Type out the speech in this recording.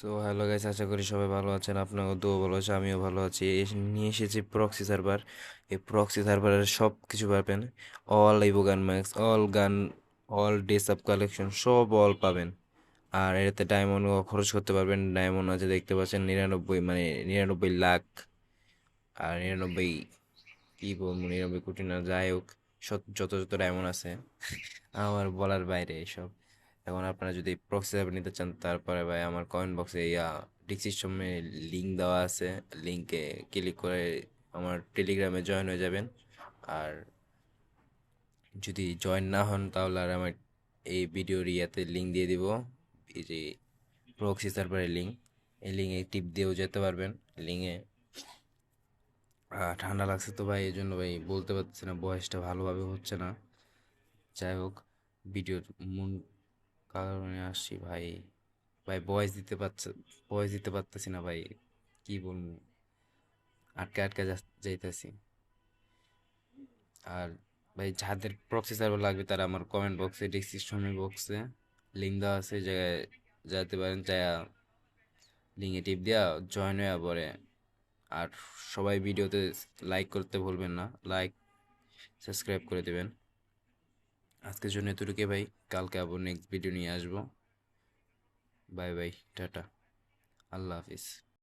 So hello guys আশা করি সবাই ভালো আছেন আপনাকে দোয়া ভালো আছে, আমিও ভালো আছি। নিয়ে এসেছি প্রক্সি সার্ভার এই প্রক্সি সার্ভারের সব কিছু পাবেন। All evo gun max all gun all dress up collection সব অল পাবেন। আর এটাতে ডায়মন্ড খরচ করতে পারবেন। ডায়মন্ড আছে, দেখতে পাচ্ছেন, নিরানব্বই মানে নিরানব্বই লাখ। আর নিরানব্বই কি বলব নিরানব্বই কোটি না, যাই হোক যত যত ডায়মন্ড আছে। আমার বলার বাইরে এসব এখন আপনারা যদি প্রক্সি সার্ভার নিতে চান, তারপরে ভাই আমার কমেন্ট বক্সে ইয়া ডিসক্রিপশনে লিঙ্ক দেওয়া আছে। লিঙ্কে ক্লিক করে আমার টেলিগ্রামে জয়েন হয়ে যাবেন। আর যদি জয়েন না হন, তাহলে আর আমার এই ভিডিওর ইয়াতে লিঙ্ক দিয়ে দিব। এই যে প্রক্সি সার্ভারের লিঙ্ক এই লিঙ্কে টিপ দিয়েও যেতে পারবেন। লিঙ্কে ঠান্ডা লাগছে তো ভাই এই জন্য ভাই বলতে পারছি না বয়সটা ভালোভাবে হচ্ছে না। যাই হোক ভিডিওর মূল কারণে আসছি ভাই। ভাই ভয়েস দিতে পারছে ভয়েস দিতে পারতেছি না ভাই। কি বলব? আটকে আটকে যাইতেছি। আর ভাই যাদের প্রক্সি সার্ভার লাগবে তারা আমার কমেন্ট বক্সে ডিসক্রিপশন বক্সে লিঙ্ক দেওয়া আছে। জায়গায় যেতে পারেন যা লিঙ্কে টিপ দেওয়া জয়েন হয়ে পরে। আর সবাই ভিডিওতে লাইক করতে ভুলবেন না। লাইক সাবস্ক্রাইব করে দেবেন। আজকের জন্য এতটুকু ভাই। কালকে আবার নেক্সট ভিডিও নিয়ে আসব। Bye bye tata. আল্লাহ হাফিজ।